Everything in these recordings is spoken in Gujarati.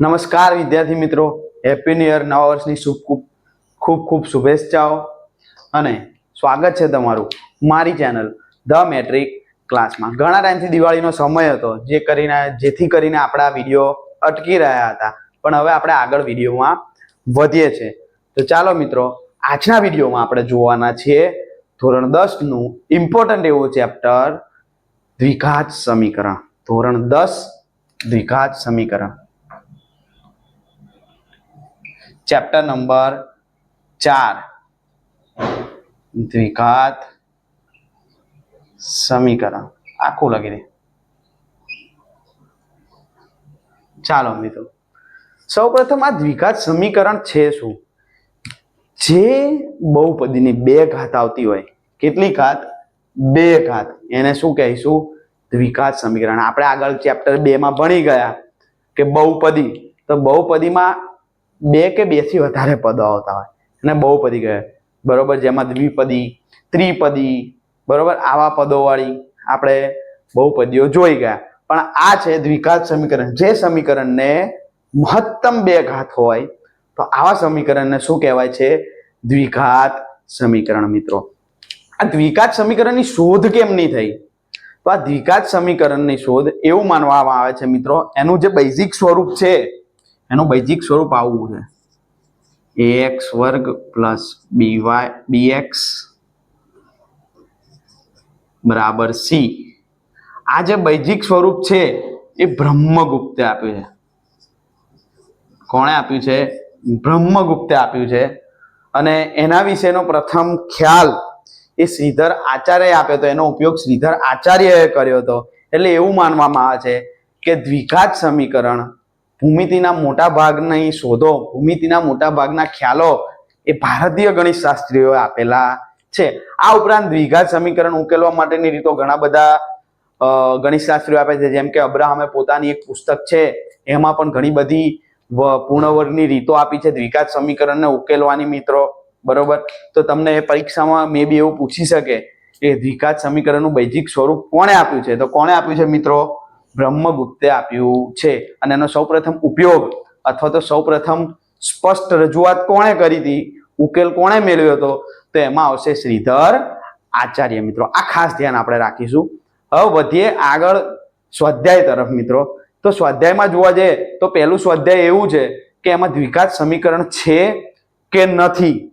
નમસ્કાર વિદ્યાર્થી મિત્રો. હેપી ન્યુ યર નવા વર્ષની શુભ ખૂબ ખૂબ ખૂબ શુભેચ્છાઓ અને સ્વાગત છે તમારું મારી ચેનલ ધ મેટ્રિક ક્લાસમાં. ઘણા ટાઈમથી દિવાળીનો સમય હતો જે કરીને, જેથી કરીને આપણા વીડિયો અટકી રહ્યા હતા. પણ હવે આપણે આગળ વિડીયોમાં વધીએ છીએ. તો ચાલો મિત્રો, આજના વિડીયોમાં આપણે જોવાના છીએ ધોરણ દસનું ઇમ્પોર્ટન્ટ એવું ચેપ્ટર દ્વિઘાત સમીકરણ. ધોરણ દસ દ્વિઘાત સમીકરણ. ચેપ્ટર નંબર ચાર. દ્વિઘાત સમીકરણ. આખું લખી દે. ચાલો મિત્રો. સૌપ્રથમ આ દ્વિઘાત સમીકરણ છે શું? જે બહુપદીની બે ઘાત આવતી હોય. કેટલી ઘાત? બે ઘાત. એને શું કહીશું? દ્વિઘાત સમીકરણ. આપણે આગળ ચેપ્ટર બે માં ભણી ગયા કે બહુપદી. તો બહુપદીમાં બે કે બેથી વધારે પદો આવતા હોય. અને બહુપદી કહે બરોબર, જેમાં દ્વિપદી, ત્રિપદી, બરોબર, આવા પદોવાળી આપણે બહુપદીઓ જોઈ ગયા. પણ આ છે દ્વિઘાત સમીકરણ. જે સમીકરણને મહત્તમ બે ઘાત હોય, તો આવા સમીકરણને શું કહેવાય છે? દ્વિઘાત સમીકરણ, મિત્રો. આ દ્વિઘાત સમીકરણની શોધ કેમ નહીં થઈ? તો આ દ્વિઘાત સમીકરણની શોધ એવું માનવામાં આવે છે, મિત્રો, એનું જે બેઝિક સ્વરૂપ છે એનું બૈજિક સ્વરૂપ આવું છે. એ એક્સ વર્ગ plus b y b x બરાબર સી આ જે બૈજિક સ્વરૂપ છે, એ બ્રહ્મગુપ્તે આપ્યું છે. કોણે આપ્યું છે? બ્રહ્મગુપ્તે આપ્યું છે. અને એના વિશેનો પ્રથમ ખ્યાલ એ શ્રીધર આચાર્યએ આપ્યો હતો. એનો ઉપયોગ શ્રીધર આચાર્યએ કર્યો હતો. એટલે એવું માનવામાં આવે છે કે દ્વિઘાત સમીકરણ ભૂમિતિના મોટા ભાગની શોધો, ભૂમિતિના મોટા ભાગના ખ્યાલો એ ભારતીય ગણિત શાસ્ત્રીઓએ આપેલા છે. આ ઉપરાંત દ્વિઘાત સમીકરણ ઉકેલવા માટેની રીતો ઘણા બધા ગણિત શાસ્ત્રીઓ આપે છે. જેમ કે અબ્રાહમે પોતાની એક પુસ્તક છે, એમાં પણ ઘણી બધી પૂર્ણવર્ગની પૂર્ણ વર્ગની રીતો આપી છે. દ્વિઘાત સમીકરણને ઉકેલવાની મિત્રો, બરોબર? તો તમને એ પરીક્ષામાં મે બી એવું પૂછી શકે કે દ્વિઘાત સમીકરણનું બૈજિક સ્વરૂપ કોણે આપ્યું છે? તો કોણે આપ્યું છે મિત્રો? બ્રહ્મગુપ્તે આપ્યું છે. અને એનો સૌપ્રથમ ઉપયોગ અથવા તો સૌપ્રથમ સ્પષ્ટ રજૂઆત કોણે કરી હતી? ઉકેલ કોણે મેળવ્યો હતો? તો એમાં આવશે શ્રીધર આચાર્ય. મિત્રો, આ ખાસ ધ્યાન આપણે રાખીશું. હવે વધીએ આગળ સ્વાધ્યાય તરફ, મિત્રો. તો સ્વાધ્યાયમાં જોવા જઈએ તો પહેલું સ્વાધ્યાય એવું છે કે એમાં દ્વિઘાત સમીકરણ છે કે નથી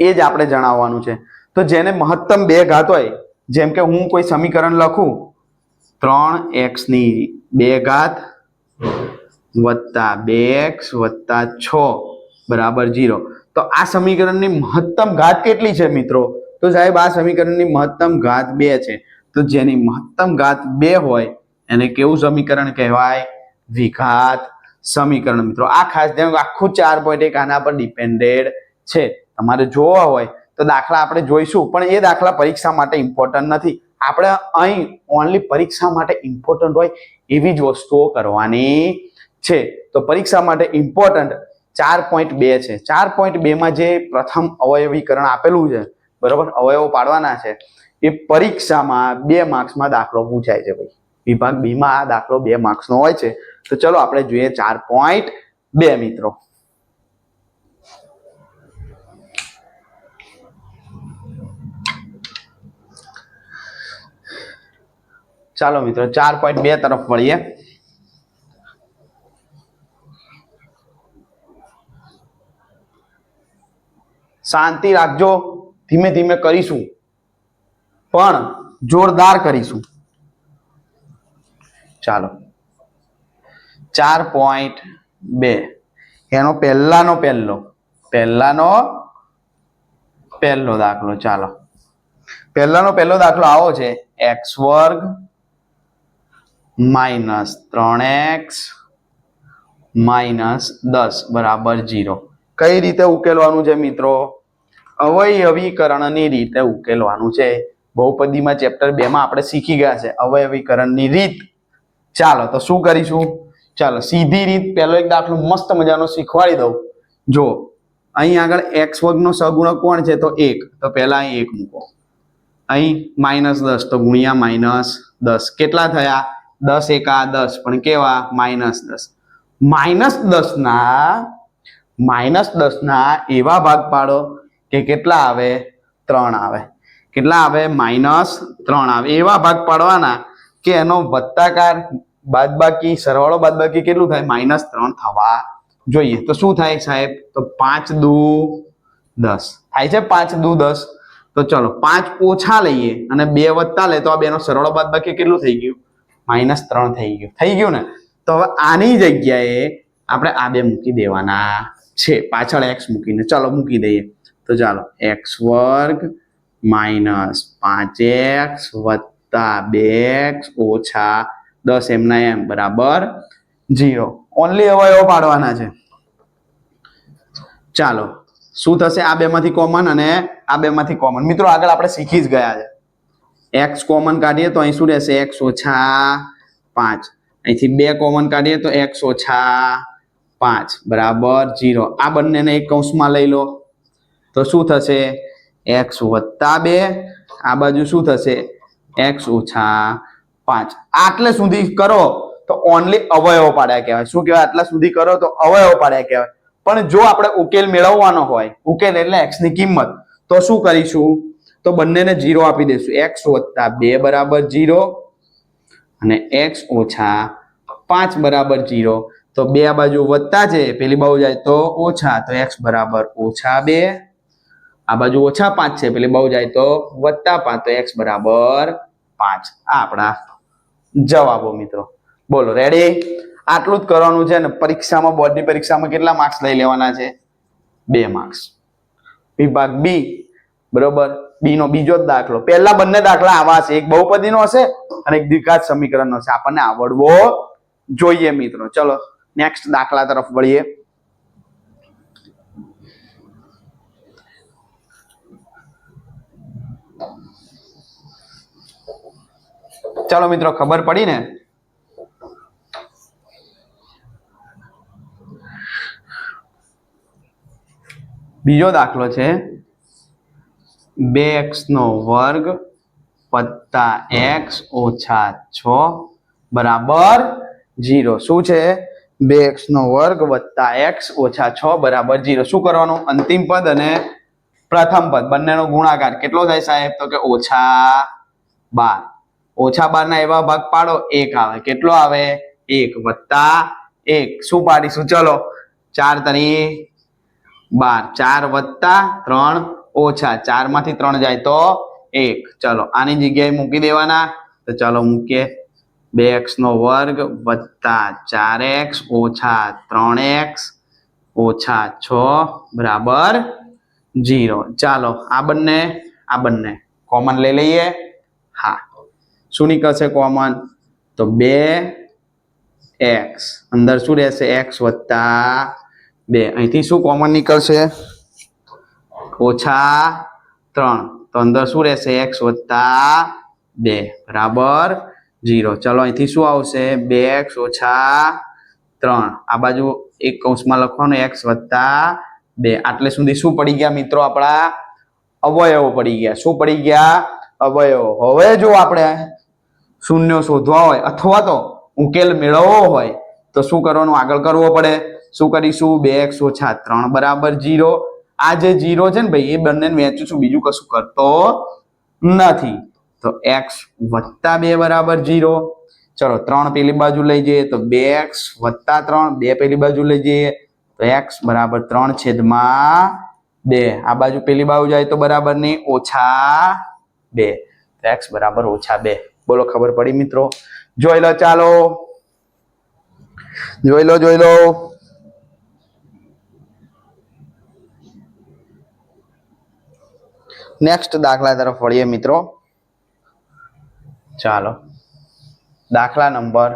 એ જ આપણે જણાવવાનું છે. તો જેને મહત્તમ બે ઘાત હોય, જેમ કે હું કોઈ સમીકરણ લખું ત્રણ એક્સની બે ઘાત વત્તા બે એક્સ વત્તા છ, બરાબર જીરો તો આ સમીકરણની મહત્તમ ઘાત કેટલી છે મિત્રો? તો સાહેબ, આ સમીકરણની મહત્તમ ઘાત બે છે. તો જેની મહત્તમ ઘાત બે હોય, એને કેવું સમીકરણ કહેવાય? વિઘાત સમીકરણ. મિત્રો, આ ખાસ ધ્યાન આખું ચાર પોઈન્ટ એક આના પર ડિપેન્ડેડ છે. તમારે જોવા હોય તો દાખલા આપણે જોઈશું, પણ એ દાખલા પરીક્ષા માટે ઇમ્પોર્ટન્ટ નથી. આપણે અહીં ઓનલી પરીક્ષા માટે ઇમ્પોર્ટન્ટ હોય એવી જ વસ્તુઓ કરવાની છે. તો પરીક્ષા માટે ઇમ્પોર્ટન્ટ ચાર પોઈન્ટ બે છે. ચાર પોઈન્ટ બેમાં જે પ્રથમ અવયવીકરણ આપેલું છે, બરોબર? અવયવો પાડવાના છે. એ પરીક્ષામાં બે માર્ક્સમાં દાખલો પૂછાય છે ભાઈ. વિભાગ બીમાં આ દાખલો બે માર્ક્સનો હોય છે. તો ચલો આપણે જોઈએ ચાર પોઈન્ટ બે મિત્રો. ચાલો મિત્રો, ચાર પોઈન્ટ બે તરફ મળીએ. શાંતિ રાખજો, ધીમે ધીમે કરીશું. પણ જોરદાર કરીશું. ચાલો. ચાર પોઈન્ટ બે. એનો પહેલાનો પહેલો. પહેલાનો પહેલો દાખલો, ચાલો. પહેલાનો પહેલો દાખલો આવો છે. એક્સ વર્ગ માઇનસ ત્રણ એક્સ માઇનસ દસ, બરાબર જીરો કઈ રીતે ઉકેલવાનું છે મિત્રો? અવયવીકરણની રીતે ઉકેલવાનું છે. બહુપદીમાં ચેપ્ટર બે માં આપણે શીખી ગયા છે અવયવીકરણની રીત. ચાલો, તો શું કરીશું? ચાલો, સીધી રીત, પહેલો એક દાખલો મસ્ત મજાનો શીખવાડી દઉં. જો, અહીં આગળ એક્સ વર્ગનો સગુણક કોણ છે? તો એક. તો પહેલાં અહીં એક મૂકો. અહીં માઇનસ દસ, તો ગુણ્યા માઇનસ દસ. કેટલા થયા? દસ એકા દસ પણ કેવા? માઇનસ દસ. માઇનસ દસના માઇનસ દસના એવા ભાગ પાડો કે કેટલા આવે? ત્રણ આવે. કેટલા આવે? માઇનસ ત્રણ આવે. એવા ભાગ પાડવાના કે એનો વત્તાકાર બાદબાકી, સરવાળો બાદબાકી કેટલું થાય? માઇનસ ત્રણ થવા જોઈએ. તો શું થાય સાહેબ? તો પાંચ દુ દસ. થાય છે પાંચ દુ દસ? તો ચલો, પાંચ ઓછા લઈએ અને બે વત્તા લે તો આ બેનો સરવાળો બાદબાકી કેટલું થઈ ગયું? માઇનસ ત્રણ થઈ ગયું. થઈ ગયું ને? તો હવે આની જગ્યાએ આપણે આ બે મૂકી દેવાના છે. પાછળ એક્સ મૂકીને ચલો મૂકી દઈએ. તો ચાલો એક્સ વર્ગ માઇનસ પાંચ એક્સ વત્તા બે એક્સ ઓછા દસ એમના એમ, બરાબર? જીરો ઓનલી અવયવો પાડવાના છે. ચાલો, શું થશે? આ બેમાંથી કોમન અને આ બેમાંથી કોમન મિત્રો, આગળ આપણે શીખી જ ગયા છે. એક્સ કોમન કાઢીએ તો અહીં શું રહેશે? એક્સ ઓછા પાંચ. અહીંથી બે કોમન કાઢીએ તો એક્સ ઓછા પાંચ. બરાબર જીરો આ બંનેને એક કૌંસમાં લઈ લો. તો શું થશે? એક્સ વત્તા બે. આ બાજુ શું થશે? એક્સ ઓછા પાંચ. આટલે સુધી કરો તો ઓનલી અવયવો પાડ્યા કહેવાય. શું કહેવાય? આટલા સુધી કરો તો અવયવો પાડ્યા કહેવાય. પણ જો આપણે ઉકેલ મેળવવાનો હોય, ઉકેલ એટલે એક્સની કિંમત, તો શું કરીશું? તો બંનેને જીરો આપી દઈશું. એક્સ વત્તા બે બરાબર જીરો અને એક્સ ઓછા પાંચ બરાબર જીરો તો બે આ બાજુ વત્તા છે, પેલી બાજુ જાય તો ઓછા, તો એક્સ બરાબર ઓછા બે. આ બાજુ ઓછા પાંચ છે, પેલી બાજુ જાય તો વત્તા પાંચ, તો એક્સ બરાબર પાંચ. આ આપણા જવાબો મિત્રો. બોલો રેડી આટલું જ કરવાનું છે ને પરીક્ષામાં, બોર્ડની પરીક્ષામાં કેટલા માર્ક્સ લઈ લેવાના છે? બે માર્ક્સ વિભાગ બી બરોબર? બી નો બીજો જ દાખલો. પહેલા બંને દાખલા આવા છે. એક બહુપદીનો હશે અને એક દ્વિઘાત સમીકરણનો છે. આપણને આવડવો જોઈએ મિત્રો. ચલો નેક્સ્ટ દાખલા તરફ વળીએ. ચાલો મિત્રો, ખબર પડી ને? બીજો દાખલો છે. બે એક્સ નો વર્ગ વત્તા એક્સ ઓછા છ બરાબર જીરો શું છે? બે એક્સ નો વર્ગ વત્તા એક્સ ઓછા છ બરાબર જીરો શું કરવાનું? અંતિમ પદ અને પ્રથમ પદ. બંનેનો ગુણાકાર કેટલો થાય સાહેબ? તો કે ઓછા બાર. ઓછા બાર ના એવા ભાગ પાડો, એક આવે. કેટલો આવે? એક વત્તા એક. શું પાડીશું? ચલો, ચાર તરી બાર. ચાર વત્તા ત્રણ ઓછા ચારમાંથી ત્રણ જાય તો એક. ચલો, આની જગ્યાએ મૂકી દેવાના. તો ચાલો મૂકીએ. બે એક્સ નો વર્ગ વત્તા ચાર એક્સ ઓછા ત્રણ એક્સ ઓછા છ બરાબર જીરો ચાલો, આ બંને આ બંને. કોમન લઈ લઈએ. હા. શું નીકળશે કોમન? તો બે એક્સ. અંદર શું રહેશે? એક્સ વત્તા બે. અહીંથી શું કોમન નીકળશે? ઓછા ત્રણ. તો અંદર શું રહેશે? એક્સ વત્તા બે. બરાબર? જીરો ચલો, અહીંથી શું આવશે? બે એક્સ ઓછા ત્રણ. આ બાજુ એક કૌંસમાં લખવાનું, એક્સ વત્તા બે. આટલે સુધી શું પડી ગયા મિત્રો આપણા? અવયવો પડી ગયા. શું પડી ગયા? અવયવો. હવે જો આપણે શૂન્ય શોધવા હોય, અથવા તો ઉકેલ મેળવવો હોય, તો શું કરવાનું? આગળ કરવો પડે. શું કરીશું? બે એક્સ ઓછા ત્રણ. બરાબર? જીરો આ જે જીરો છે ને ભાઈ, એ બંને વેચું છું, બીજું કશું કરતો નથી. તો એક્સ વત્તા બે બરાબર જીરો ચલો, ત્રણ પેલી બાજુ લઈ જઈએ, તો બે એક્સ વત્તા ત્રણ, બે પેલી બાજુ લઈ જઈએ, તો એક્સ બરાબર ત્રણ છેદમાં બે. આ બાજુ પેલી બાજુ જાય તો બરાબર નહીં ઓછા બે. એક્સ બરાબર ઓછા બે. બોલો, ખબર પડી મિત્રો? જોઈ લો, ચાલો. જોઈ લો જોઈ લો. નેક્સ્ટ દાખલા તરફ વળીએ મિત્રો. ચાલો. દાખલા નંબર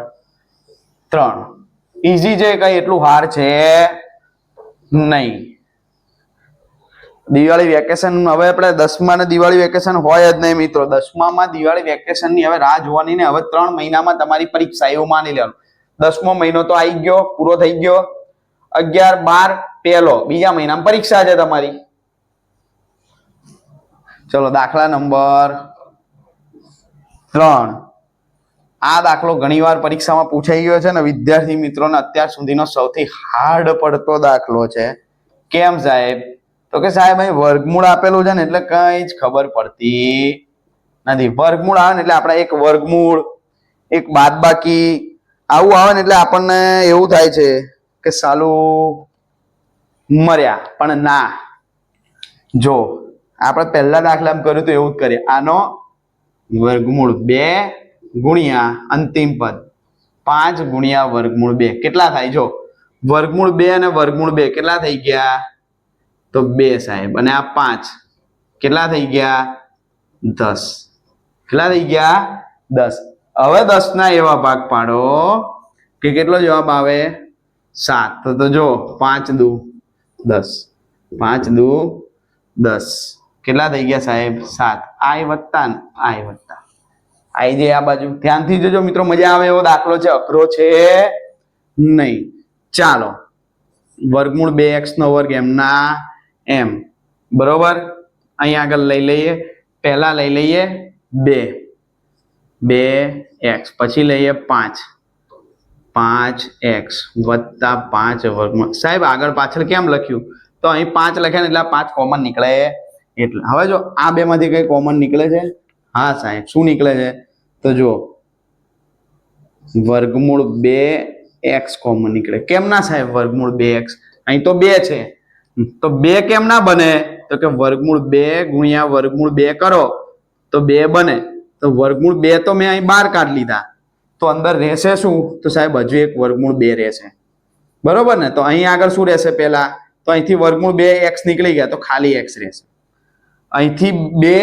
ત્રણ. ઈઝી છે કઈ એટલું હાર છે નહીં. દિવાળી વેકેશન હવે આપણે દસમા ને દિવાળી વેકેશન હોય જ નહીં મિત્રો. દસમામાં દિવાળી વેકેશનની હવે રાહ જોવાની ને હવે ત્રણ મહિનામાં તમારી પરીક્ષા એવું માની લેવાનું. દસમો મહિનો તો આવી ગયો, પૂરો થઈ ગયો. અગિયાર બાર પહેલો. બીજા મહિનામાં પરીક્ષા છે તમારી. ચલો, દાખલા નંબર ત્રણ. આ દાખલો ઘણીવાર પરીક્ષામાં પૂછાઈ ગયો છે ને વિદ્યાર્થી મિત્રોને અત્યાર સુધીનો સૌથી હાર્ડ પડતો દાખલો છે. કેમ સાહેબ? તો કે સાહેબ, અહીં વર્ગમૂળ આપેલું છે ને એટલે કઈ જ ખબર પડતી નથી. વર્ગમૂળ આવે ને એટલે આપણે એક વર્ગમૂળ, એક બાદબાકી આવું આવે ને એટલે આપણને એવું થાય છે કે સાલું મર્યા. પણ ના. જો આપણે પહેલા દાખલામાં કર્યું તો એવું જ કરીએ. આનો વર્ગમૂળ બે ગુણ્યા અંતિમ પદ. પાંચ ગુણ્યા વર્ગમૂળ બે. કેટલા થાય? જો, વર્ગમૂળ બે અને વર્ગમૂળ બે કેટલા થઈ ગયા? તો બે સાહેબ. અને આ પાંચ. કેટલા થઈ ગયા? દસ. કેટલા થઈ ગયા? દસ. હવે દસ ના એવા ભાગ પાડો કે કેટલો જવાબ આવે? સાત. તો જો, પાંચ દુ દસ. પાંચ દુ દસ. કેટલા થઈ ગયા સાહેબ? સાત. આય વત્તા આય વત્તા. આઈ જે આ બાજુ. ધ્યાનથી જોજો મિત્રો, મજા આવે એવો દાખલો છે. અઘરો છે નહીં. ચાલો. વર્ગમૂળ બે એક્સ નો વર્ગ એમના એમ. બરોબર? અહીં આગળ લઈ લઈએ. પહેલા લઈ લઈએ બે. બે એક્સ. પછી લઈએ પાંચ. પાંચ એક્સ વત્તા પાંચ વર્ગમૂળ. સાહેબ, આગળ પાછળ કેમ લખ્યું? તો અહીં પાંચ લખ્યા ને એટલે પાંચ કોમન નીકળે. એટલે હવે જો આ બે માંથી કઈ કોમન નીકળે છે? હા, સાહેબ. શું નીકળે છે? તો જો વર્ગમૂળ બે એક્સ કોમન નીકળે. કેમ ના સાહેબ વર્ગમૂળ બે એક્સ? અહીં તો બે છે. તો બે કેમ ના બને? તો કે વર્ગમૂળ બે ગુણ્યા વર્ગમૂળ બે કરો. તો બે બને. તો વર્ગમૂળ બે તો મેં અહીં બહાર કાઢી લીધા. તો અંદર રહેશે શું? તો સાહેબ હજુ એક વર્ગમૂળ બે રહેશે. બરોબર ને? તો અહીં આગળ શું રહેશે પહેલા? તો અહીંથી વર્ગમૂળ બે એક્સ નીકળી ગયા. તો ખાલી એક્સ રહેશે. અહીંથી બે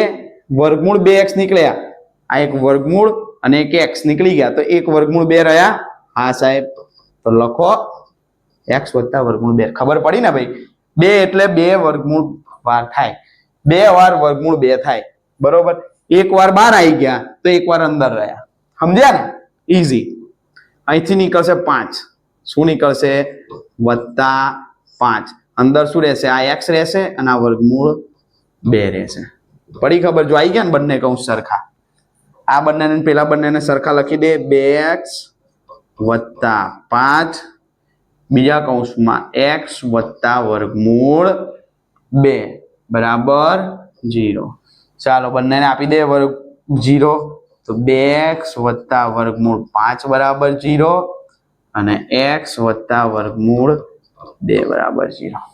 વર્ગમૂળ બે એક્સ નીકળ્યા. આ એક વર્ગમૂળ અને એક એક્સ નીકળી ગયા. તો એક વર્ગમૂળ બે રહ્યા. હા, સાહેબ. તો લખો એક્સ વત્તા વર્ગમૂળ બે. ખબર પડી ને ભાઈ? બે એટલે બે વર્ગમૂળ વાર થાય. બે વાર વર્ગમૂળ બે થાય. બરોબર? એક વાર બહાર આવી ગયા. તો એક વાર અંદર રહ્યા. સમજ્યા ને? ઈઝી અહીંથી નીકળશે પાંચ. શું નીકળશે? વત્તા પાંચ. અંદર શું રહેશે? આ એક્સ રહેશે અને આ વર્ગમૂળ બે રહેશે પડી ખબર જો આવી ગયા ને બંને કૌંસ સરખા. આ બંનેને પેલા બંનેને સરખા લખી દે. બે એક્સ વત્તા પાંચ. બીજા કૌંસમાં એક્સ વત્તા વર્ગમૂળ બે. બરાબર જીરો. ચાલો બંનેને આપી દે વર્ગ જીરો. તો બે એક્સ વત્તા વર્ગમૂળ પાંચ બરાબર જીરો. અને એક્સ વત્તા વર્ગમૂળ બે બરાબર જીરો.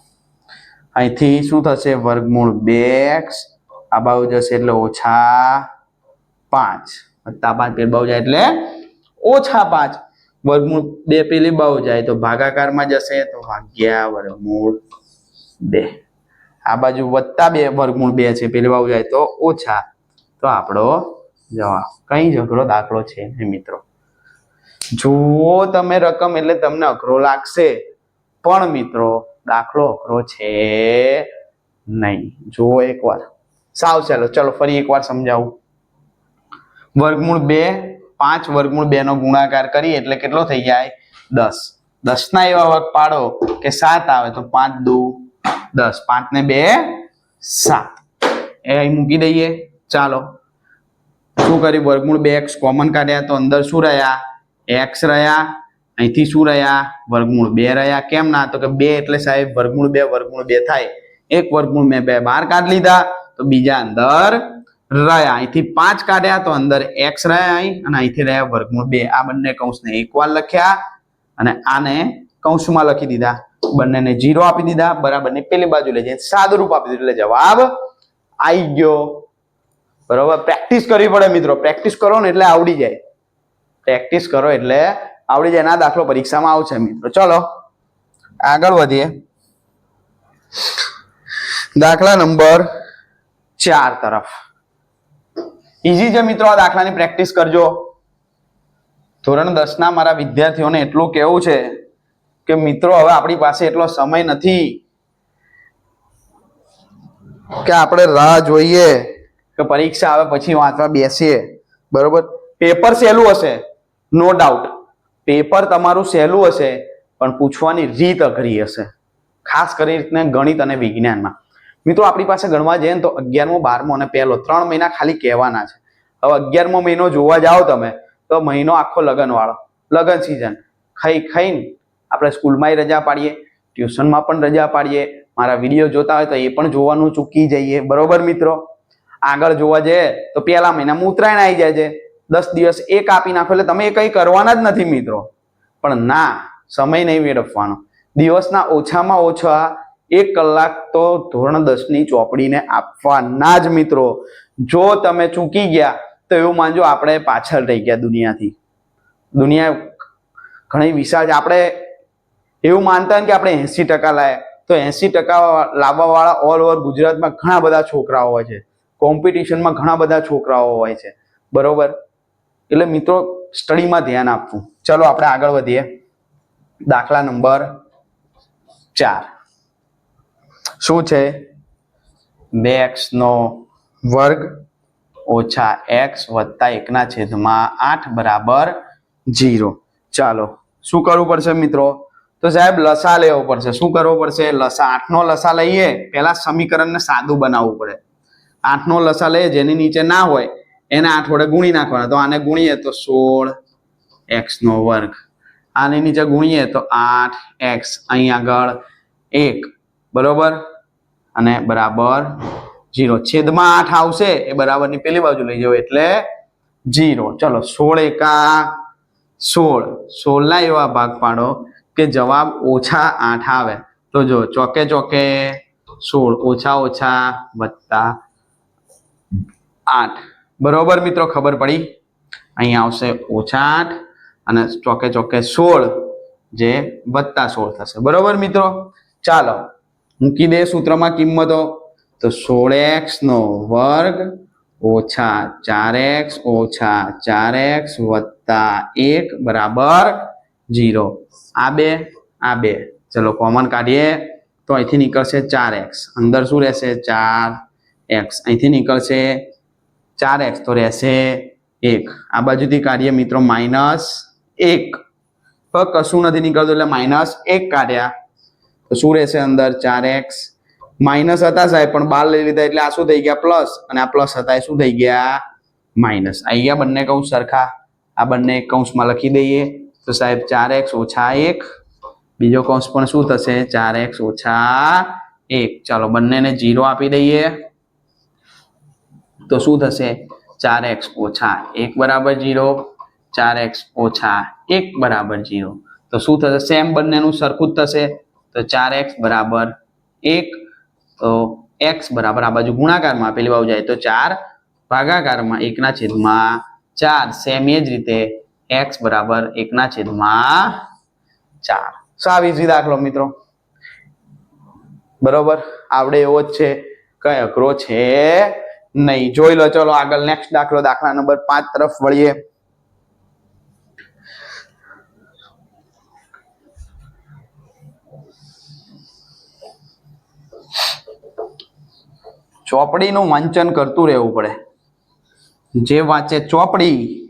અહીંથી શું થશે? વર્ગમૂળ બે એક્સ. આ બાજુ જશે એટલે ઓછા પાંચ. વત્તા પાંચ પેલી બાજુ જાય એટલે ઓછા પાંચ. વર્ગમૂળ બે પેલી બાજુ જાય તો ભાગાકારમાં જશે તો ભાગ્યા વર્ગમૂળ બે. આ બાજુ વત્તા બે વર્ગમૂળ બે છે, પેલી બાજુ જાય તો ઓછા. તો આપણો જવાબ. કઈ અઘરો દાખલો છે મિત્રો. જુઓ તમે રકમ એટલે તમને અઘરો લાગશે. પણ મિત્રો દાખલો અઘરો છે નહીં. જુઓ એકવાર. સાવ ચાલો, ચલો ફરી એકવાર સમજાવું. વર્ગમૂળ બે, પાંચ વર્ગમૂળ બે નો ગુણાકાર કરી એટલે કેટલો થઈ જાય? દસ. દસ ના એવા વર્ગ પાડો કે સાત આવે તો પાંચ દુ દસ. પાંચ ને બે, સાત. એ અહીં મૂકી દઈએ. ચાલો. શું કર્યું? વર્ગમૂળ બે એક્સ કોમન કાઢ્યા તો અંદર શું રહ્યા? એક્સ રહ્યા. અહીંથી શું રહ્યા? વર્ગમૂળ બે રહ્યા. કેમ ના? તો કે બે એટલે સાહેબ, વર્ગમૂળ બે વર્ગમૂળ બે થાય. એક વર્ગમૂળ મેં બે બહાર કાઢી લીધા. તો બીજા અંદર રહ્યા. અહીંથી પાંચ કાઢ્યા. તો અંદર એક્સ રહ્યા અહીં અને અહીંથી રહ્યા વર્ગમૂળ બે. આ બંને કૌંસને એકવાર લખ્યા અને આને કૌંસમાં લખી દીધા. બંનેને જીરો આપી દીધા. બરાબર ને પેલી બાજુ લઈ જાય સાદું રૂપ આપી દીધું. એટલે જવાબ આવી ગયો. બરોબર? પ્રેક્ટિસ કરવી પડે મિત્રો. પ્રેક્ટિસ કરો ને એટલે આવડી જાય. પ્રેક્ટિસ કરો એટલે આવડી જાય ના દાખલો પરીક્ષામાં આવશે મિત્રો. ચલો, આગળ વધીએ. દાખલા નંબર ચાર તરફ. ઈઝી છે મિત્રો આ દાખલાની પ્રેક્ટિસ કરજો. ધોરણ દસ ના મારા વિદ્યાર્થીઓને એટલું કેવું છે કે મિત્રો, હવે આપણી પાસે એટલો સમય નથી કે આપણે રાહ જોઈએ કે પરીક્ષા આવે પછી વાંચવા બેસીએ. બરોબર? પેપર સહેલું હશે નો ડાઉટ પેપર તમારું સહેલું હશે, પણ પૂછવાની રીત અઘરી હશે. ખાસ કરીને ગણિત અને વિજ્ઞાનમાં. મિત્રો, આપણી પાસે ગણવા જઈએ ને તો અગિયારમો, બારમો અને પહેલો ત્રણ મહિના ખાલી કહેવાના છે. હવે અગિયારમો મહિનો જોવા જાઓ તમે, તો મહિનો આખો લગનવાળો, લગન સિઝન ખાઈ ખાઈને આપણે સ્કૂલમાંય રજા પાડીએ, ટ્યુશનમાં પણ રજા પાડીએ, મારા વીડિયો જોતા હોય તો એ પણ જોવાનું ચૂકી જઈએ. બરોબર મિત્રો? આગળ જોવા જઈએ તો પહેલા મહિનામાં ઉત્તરાયણ આવી જાય છે. દસ દિવસ એ કાપી નાખો એટલે તમે એ કંઈ કરવાના જ નથી મિત્રો. પણ ના, સમય નહીં વેડફવાનો. દિવસના ઓછામાં ઓછા એક કલાક તો ધોરણ દસની ચોપડીને આપવાના જ મિત્રો. જો તમે ચૂકી ગયા, તો એવું માનજો આપણે પાછળ રહી ગયા દુનિયાથી. દુનિયા ઘણી વિશાળ છે. આપણે એવું માનતા કે આપણે એંસી ટકા લાયા. તો એંસી ટકા લાવવાવાળા ઓલ ઓવર ગુજરાતમાં ઘણા બધા છોકરાઓ હોય છે. કોમ્પિટિશનમાં ઘણા બધા છોકરાઓ હોય છે. બરોબર? એટલે મિત્રો સ્ટડીમાં ધ્યાન આપવું. ચલો આપણે આગળ વધીએ. દાખલા નંબર ચાર. શું છે? બે એક્સ નો વર્ગ ઓછા એક્સ વત્તા એકના છેદમાં આઠ બરાબર જીરો ચાલો, શું કરવું પડશે મિત્રો? તો સાહેબ, લસા લેવો પડશે. શું કરવો પડશે? લસા, આઠનો લસા લઈએ. પહેલા સમીકરણને સાદું બનાવવું પડે. આઠનો લસા લઈએ જેની નીચે ના હોય. એને આઠ વડે ગુણી નાખવાના. તો આને ગુણીએ તો સોળ એક્સ નો વર્ગ. આની નીચે ગુણીએ તો આઠ એક્સ. અહીં આગળ એક. બરોબર? અને બરાબર જીરો છેદમાં આઠ આવશે, એ બરાબરની પેલી બાજુ લઈ જાવ એટલે જીરો ચલો, સોળ એકા સોળ. સોળના એવા ભાગ પાડો કે જવાબ ઓછા આઠ આવે. તો જો, ચોકે ચોકે સોળ. ઓછા ઓછા વત્તા આઠ. બરોબર મિત્રો, ખબર પડી? અહીંયા આવશે ઓછા આઠ અને ચોકે ચોકે સોળ જે વત્તા સોળ થશે. બરોબર મિત્રો? ચાલો, મૂકી દે સૂત્રમાં કિંમતો. તો સોળ એક્સ નો વર્ગ ઓછા ચાર એક્સ ઓછા ચાર એક્સ વત્તા એક બરાબર જીરો આ બે આ બે. ચલો કોમન કાઢીએ. તો અહીંથી નીકળશે ચાર એક્સ. અંદર શું રહેશે? ચાર એક્સ. અહીંથી નીકળશે ચાર એક્સ તો રહેશે એક. આ બાજુથી કાઢીએ મિત્રો, માઇનસ એક. પણ કશું નથી નીકળતું એટલે માઇનસ એક કાઢ્યા. તો શું રહેશે અંદર? ચાર એક્સ. માઇનસ હતા સાહેબ, પણ બાર લઈ લીધા એટલે આ શું થઈ ગયા? પ્લસ. અને આ પ્લસ હતા એ શું થઈ ગયા? માઇનસ. આવી ગયા બંને કૌંસ સરખા. આ બંને કૌંસમાં લખી દઈએ. તો સાહેબ, ચાર એક્સ ઓછા એક. બીજો કૌંસ પણ શું થશે? ચાર એક્સ ઓછા એક. ચાલો બંનેને જીરો આપી દઈએ. તો શું થશે? ચાર એક્સ ઓછા એક બરાબર જીરો, ચાર એક્સ ઓછા એક બરાબર જીરો. તો શું થશે? સેમ બંનેનું સરખું જ થશે. તો ચાર એક્સ બરાબર એક, તો એક્સ બરાબર આ બાજુ ગુણાકારમાં પેલી બાજુ જાય તો ચાર ભાગાકારમાં એકના છેદમાં ચાર. સેમ એ જ રીતે એક્સ બરાબર એકના છેદમાં ચાર. સાવ ઇઝી દાખલો મિત્રો. બરોબર? આવડે એવો જ છે. કઈ અઘરો છે? નહીં. જોઈ લો, ચલો આગળ નેક્સ્ટ દાખલો, દાખલા નંબર પાંચ તરફ વળીએ. ચોપડીનું વાંચન કરતું રહેવું પડે. જે વાંચે ચોપડી,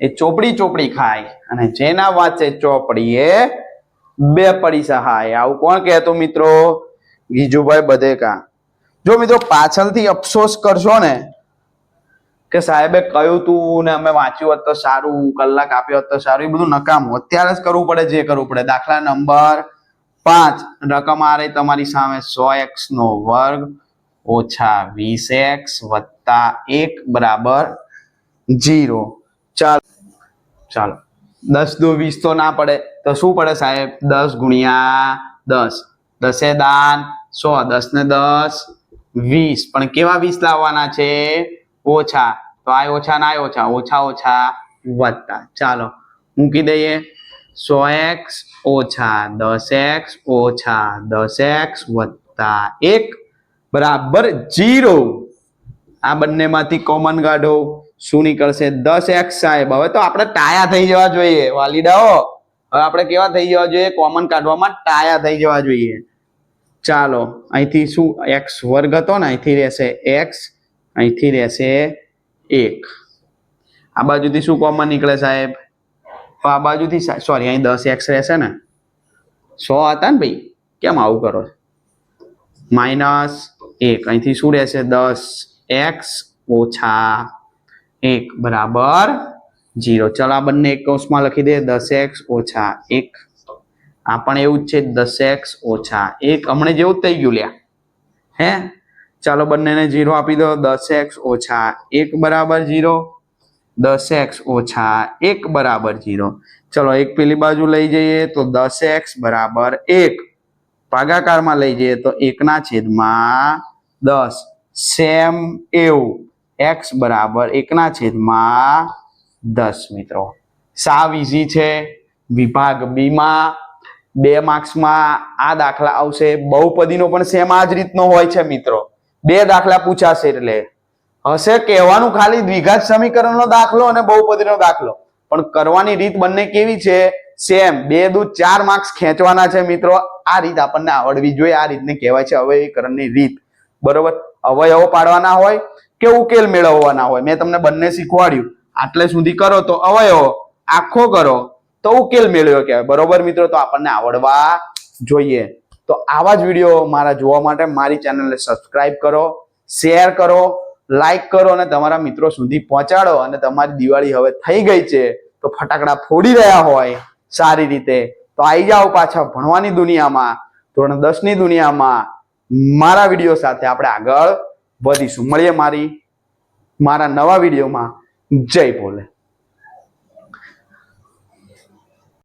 એ ચોપડી ચોપડી ખાય અને જેના વાંચે ચોપડી એ બે પડી સહાય. આવું કોણ કહેતું મિત્રો? ગીજુભાઈ બધેકા. જો મિત્રો પાછળથી અફસોસ કરશો ને, કે સાહેબે કહ્યું તું ને અમે વાંચ્યું હોત તો સારું, કલાક આપ્યો હોત તો સારું, એ બધું નકામું અત્યારે જ કરવું પડે, જે કરવું પડે. દાખલા નંબર પાંચ. રકમ આ રહી તમારી સામે સો એક્સ નો વર્ગ ઓછા વીસ એક્સ વત્તા એક બરાબર જીરો. ચાલો. ચાલો. દસ દો વીસ તો ના પડે. તો શું પડે સાહેબ? દસ ગુણ્યા દસ. દસે દાન સો. દસ ને દસ. વીસ. પણ કેવા વીસ લાવવાના છે? ઓછા. તો આ ઓછા ના ઓછા. ઓછા ઓછા, વત્તા. ચાલો. મૂકી દઈએ. સો એક્સ ઓછા દસ એક્સ ઓછા દસ એક્સ વત્તા એક બરાબર જીરો. આ બંનેમાંથી કોમન કાઢો. શું નીકળશે? દસ એક્સ સાહેબ. હવે તો આપણે ટાયા થઈ જવા જોઈએ. વાલીડાઓ હવે આપણે કેવા થઈ જવા જોઈએ? કોમન કાઢવામાં ટાયા થઈ જવા જોઈએ. ચાલો, અહીંથી શું એક્સ વર્ગ હતો ને, અહીંથી રહેશે એક્સ અહીંથી રહેશે એક. આ બાજુથી શું કોમન નીકળે સાહેબ? તો આ બાજુથી સોરી અહીં દસ એક્સ રહેશે ને. સો હતા ને ભાઈ? કેમ આવું કરો? માઇનસ એક. અહીંથી શું રહેશે? દસ એક્સ ઓછા એક. બરાબર. જીરો ચલો આ બંને એક કૌંસમાં લખી દે. દસ એક્સ ઓછા એક. આ પણ એવું જ છે, દસ એક્સ ઓછા એક. હમણાં જેવું થઈ ગયું, લ્યા. હે? ચાલો બંનેને જીરો આપી દો, દસ એક્સ ઓછા એક બરાબર જીરો દસ એક્સ ઓછા એક બરાબર જીરો ચલો, એક પેલી બાજુ લઈ જઈએ તો દસ એક્સ બરાબર એક. ભાગાકારમાં લઈ જઈએ તો એકના છેદમાં દસ. સેમ એવું. એક્સ બરાબર એકના છેદમાં દસ, મિત્રો. સાવ ઇઝી છે. વિભાગ બીમાં બે માર્ક્સમાં આ દાખલા આવશે. બહુપદીનો પણ સેમ આ જ રીતનો હોય છે મિત્રો. બે દાખલા પૂછાશે એટલે. હશે કહેવાનું ખાલી દ્વિઘાત સમીકરણનો દાખલો અને બહુપદીનો દાખલો. પણ કરવાની રીત બંને કેવી છે? સેમ બે દૂધ ચાર માર્ક્સ ખેંચવાના છે મિત્રો. આ રીત આપણને આવડવી જોઈએ. આ રીતને કહેવાય છે અવયવીકરણની રીત. બરોબર? અવયવો પાડવાના હોય કે ઉકેલ મેળવવાના હોય? મેં તમને બંને શીખવાડ્યું. આટલે સુધી કરો તો અવયવો આખો કરો. તો ઉકેલ મેળવ્યો કહેવાય બરોબર મિત્રો, તો આપણને આવડવા જોઈએ. તો આવા જ વીડિયો મારા જોવા માટે મારી ચેનલને સબસ્ક્રાઇબ કરો શેર કરો લાઈક કરો અને તમારા મિત્રો સુધી પહોંચાડો. અને તમારી દિવાળી હવે થઈ ગઈ છે, તો ફટાકડા ફોડી રહ્યા હોય સારી રીતે. તો આવી જાઓ પાછા ભણવાની દુનિયામાં, ધોરણ દસની દુનિયામાં. મારા વીડિયો સાથે આપણે આગળ વધીશું. મળીએ મારી, મારા નવા વિડીયોમાં જય ભોલે.